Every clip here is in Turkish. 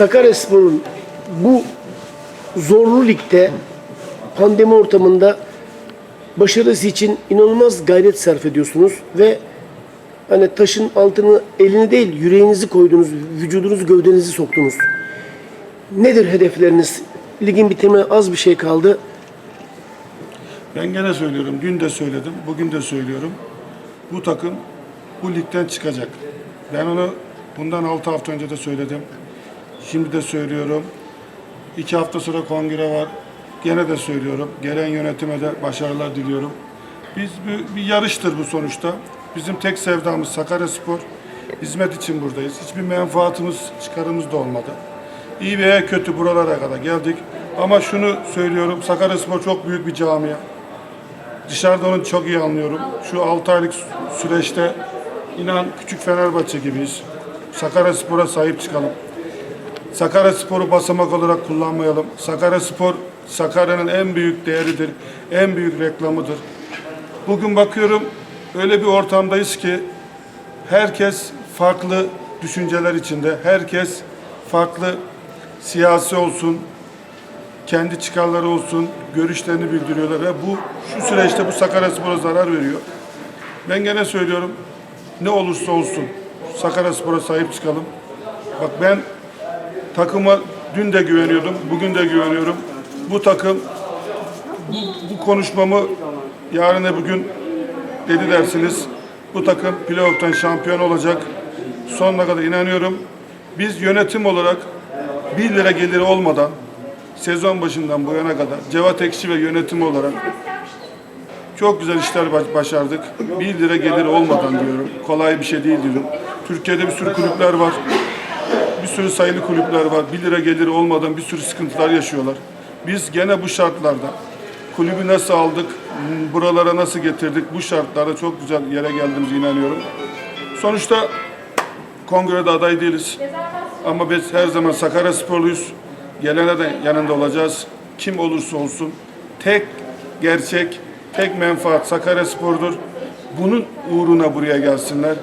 Sakaryaspor'un bu zorlu ligde pandemi ortamında başarısı için inanılmaz gayret sarf ediyorsunuz ve hani taşın altını elini değil yüreğinizi koydunuz, vücudunuzu, gövdenizi soktunuz. Nedir hedefleriniz? Ligin bitimine az bir şey kaldı. Ben gene söylüyorum, dün de söyledim, bugün de söylüyorum. Bu takım bu ligden çıkacak. Ben onu bundan 6 hafta önce de söyledim. Şimdi de söylüyorum. 2 hafta sonra kongre var. Gene de söylüyorum. Gelen yönetime de başarılar diliyorum. Biz bir, bir yarıştır bu sonuçta. Bizim tek sevdamız Sakaryaspor. Hizmet için buradayız. Hiçbir menfaatimiz, çıkarımız da olmadı. İyi veya kötü buralara kadar geldik. Ama şunu söylüyorum, Sakaryaspor çok büyük bir camia. Dışarıda onu çok iyi anlıyorum. Şu 6 aylık sü- süreçte inan küçük Fenerbahçe gibiyiz. Sakaryaspor'a sahip çıkalım. Sakaryaspor'u basamak olarak kullanmayalım. Sakaryaspor Sakarya'nın en büyük değeridir, en büyük reklamıdır. Bugün bakıyorum öyle bir ortamdayız ki herkes farklı düşünceler içinde, herkes farklı siyasi olsun, kendi çıkarları olsun, görüşlerini bildiriyorlar ve bu şu süreçte bu Sakaryaspor'a zarar veriyor. Ben gene söylüyorum, ne olursa olsun Sakaryaspor'a sahip çıkalım. Bak ben takıma dün de güveniyordum, bugün de güveniyorum. Bu takım bu, bu konuşmamı yarın bugün dedi dersiniz. Bu takım playoff'tan şampiyon olacak. Sonuna kadar inanıyorum. Biz yönetim olarak 1 lira geliri olmadan sezon başından bu yana kadar Cevat Ekşi ve yönetim olarak çok güzel işler baş- başardık. 1 lira geliri olmadan diyorum. Kolay bir şey değil diyorum. Türkiye'de bir sürü kulüpler var. Bir sürü sayılı kulüpler var. 1 lira geliri olmadan bir sürü sıkıntılar yaşıyorlar. Biz gene bu şartlarda kulübü nasıl aldık, buralara nasıl getirdik, bu şartlarda çok güzel yere geldiğimize inanıyorum. Sonuçta kongrede aday değiliz. Ama biz her zaman Sakarya sporluyuz. Gelene de yanında olacağız. Kim olursa olsun. Tek gerçek, tek menfaat Sakarya spordur. Bunun uğruna buraya gelsinler.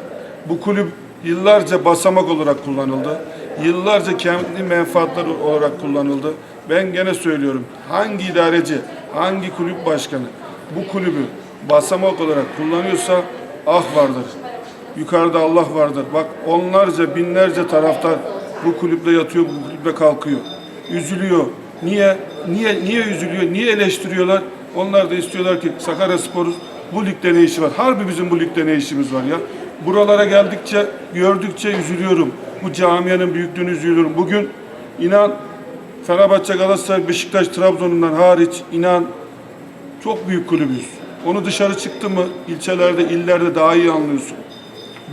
Bu kulüp yıllarca basamak olarak kullanıldı. Yıllarca kendi menfaatleri olarak kullanıldı. Ben gene söylüyorum. Hangi idareci, hangi kulüp başkanı bu kulübü basamak olarak kullanıyorsa ah vardır. Yukarıda Allah vardır. Bak onlarca, binlerce taraftar bu kulüpte yatıyor, bu kulüpte kalkıyor. Üzülüyor. Niye? Niye niye üzülüyor? Niye eleştiriyorlar? Onlar da istiyorlar ki Sakaryaspor bu ligde ne işi var? Harbi bizim bu ligde ne işimiz var ya? Buralara geldikçe, gördükçe üzülüyorum. Bu camianın büyüklüğünü üzülüyorum. Bugün inan Fenerbahçe, Galatasaray, Beşiktaş, Trabzon'undan hariç inan çok büyük kulübüz. Onu dışarı çıktı mı ilçelerde, illerde daha iyi anlıyorsun.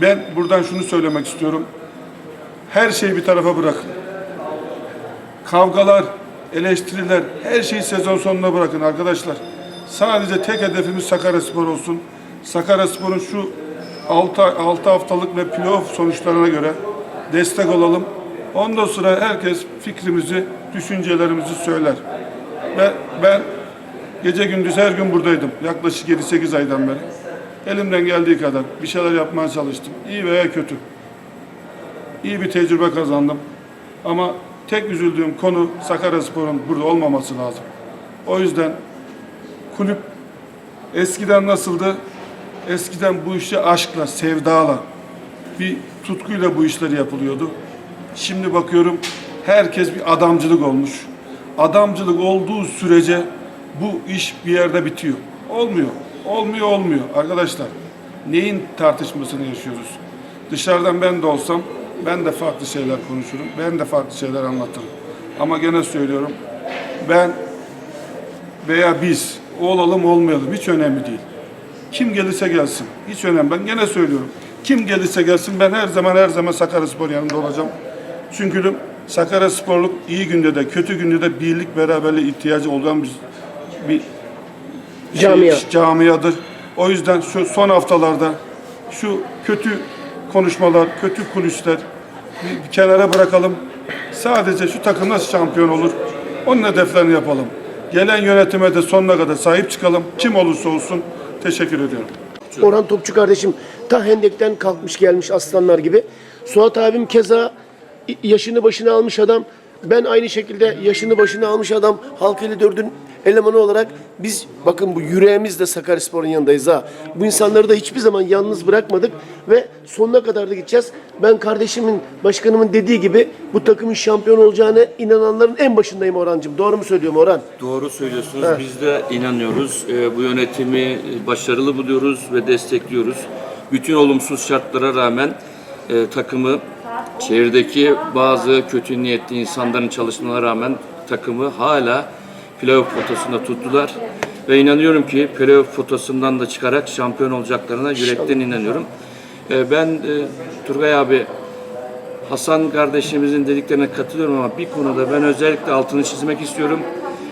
Ben buradan şunu söylemek istiyorum. Her şeyi bir tarafa bırakın. Kavgalar, eleştiriler, her şeyi sezon sonuna bırakın arkadaşlar. Sadece tek hedefimiz Sakaryaspor olsun. Sakaryaspor'un şu 6, 6 haftalık ve playoff sonuçlarına göre destek olalım. Ondan sonra herkes fikrimizi, düşüncelerimizi söyler. Ve ben gece gündüz her gün buradaydım. Yaklaşık 7-8 aydan beri. Elimden geldiği kadar bir şeyler yapmaya çalıştım. İyi veya kötü. İyi bir tecrübe kazandım. Ama tek üzüldüğüm konu Sakaryaspor'un burada olmaması lazım. O yüzden kulüp eskiden nasıldı? Eskiden bu işi aşkla, sevdala, bir tutkuyla bu işleri yapılıyordu. Şimdi bakıyorum herkes bir adamcılık olmuş. Adamcılık olduğu sürece bu iş bir yerde bitiyor. Olmuyor. Olmuyor olmuyor arkadaşlar. Neyin tartışmasını yaşıyoruz? Dışarıdan ben de olsam ben de farklı şeyler konuşurum. Ben de farklı şeyler anlatırım. Ama gene söylüyorum. Ben veya biz olalım olmayalım hiç önemli değil. Kim gelirse gelsin. Hiç önemli. Ben gene söylüyorum. Kim gelirse gelsin ben her zaman her zaman Sakaryaspor yanında olacağım. Çünkü Sakaryasporluk iyi günde de kötü günde de birlik beraberliğe ihtiyacı olan bir, bir Camia. şey, camiadır. O yüzden şu son haftalarda şu kötü konuşmalar, kötü kulisler bir, bir kenara bırakalım. Sadece şu takım nasıl şampiyon olur? Onun hedeflerini yapalım. Gelen yönetime de sonuna kadar sahip çıkalım. Kim olursa olsun teşekkür ediyorum. Orhan Topçu kardeşim ta Hendek'ten kalkmış gelmiş aslanlar gibi. Suat abim keza yaşını başına almış adam. Ben aynı şekilde yaşını başına almış adam Halk 54'ün elemanı olarak biz bakın bu yüreğimizle Sakaryaspor'un yanındayız ha. Bu insanları da hiçbir zaman yalnız bırakmadık ve sonuna kadar da gideceğiz. Ben kardeşimin, başkanımın dediği gibi bu takımın şampiyon olacağına inananların en başındayım Orhancığım. Doğru mu söylüyorum Orhan? Doğru söylüyorsunuz. Biz de inanıyoruz. Ee, bu yönetimi e, başarılı buluyoruz ve destekliyoruz. Bütün olumsuz şartlara rağmen e, takımı şehirdeki bazı kötü niyetli insanların çalışmalarına rağmen takımı hala playoff potasında tuttular. Ve inanıyorum ki playoff potasından da çıkarak şampiyon olacaklarına yürekten inanıyorum. Ee, ben e, Turgay abi Hasan kardeşimizin dediklerine katılıyorum ama bir konuda ben özellikle altını çizmek istiyorum.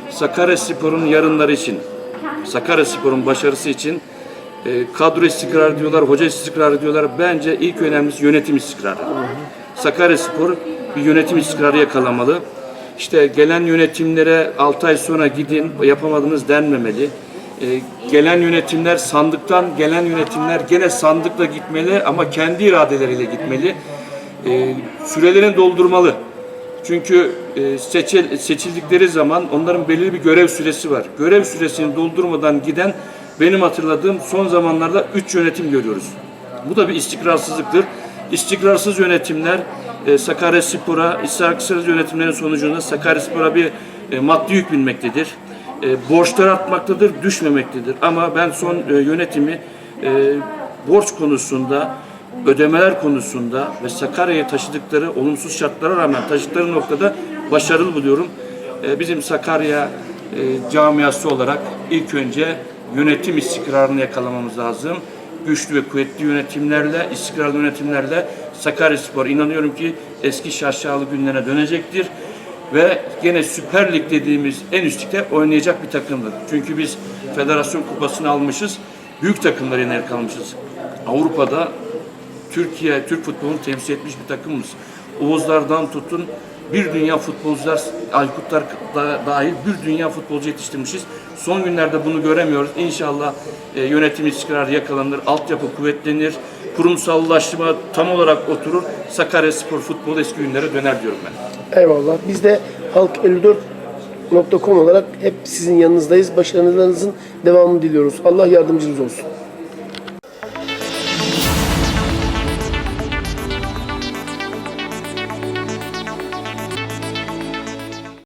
Sakaryaspor'un yarınları için, Sakaryaspor'un başarısı için e, kadro istikrarı diyorlar, hoca istikrarı diyorlar. Bence ilk önemlisi yönetim istikrarı. Sakaryaspor bir yönetim istikrarı yakalamalı. İşte gelen yönetimlere 6 ay sonra gidin yapamadınız denmemeli. E, gelen yönetimler sandıktan gelen yönetimler gene sandıkla gitmeli ama kendi iradeleriyle gitmeli. E, sürelerini doldurmalı. Çünkü e, seçil, seçildikleri zaman onların belirli bir görev süresi var. Görev süresini doldurmadan giden benim hatırladığım son zamanlarda 3 yönetim görüyoruz. Bu da bir istikrarsızlıktır. İstikrarsız yönetimler e, Sakaryaspor'a, istikrarsız yönetimlerin sonucunda Sakaryaspor'a bir e, maddi yük binmektedir. E, borçlar artmaktadır, düşmemektedir. Ama ben son e, yönetimi e, borç konusunda ödemeler konusunda ve Sakarya'ya taşıdıkları olumsuz şartlara rağmen taşıdıkları noktada başarılı buluyorum. Ee, Bizim Sakarya e, camiası olarak ilk önce yönetim istikrarını yakalamamız lazım. Güçlü ve kuvvetli yönetimlerle, istikrarlı yönetimlerle Sakaryaspor inanıyorum ki eski şaşalı günlerine dönecektir. Ve gene Süper Lig dediğimiz en üst ligde oynayacak bir takımdır. Çünkü biz federasyon kupasını almışız. Büyük takımlara yener kalmışız. Avrupa'da Türkiye, Türk futbolunu temsil etmiş bir takımız. Oğuzlardan tutun bir dünya futbolcular, Aykutlar da dahil bir dünya futbolcu yetiştirmişiz. Son günlerde bunu göremiyoruz. İnşallah e, yönetim istikrarı yakalanır, altyapı kuvvetlenir, kurumsallaşma tam olarak oturur. Sakarya Spor futbolu eski günlere döner diyorum ben. Eyvallah. Biz de halk54.com olarak hep sizin yanınızdayız. Başarılarınızın devamını diliyoruz. Allah yardımcınız olsun.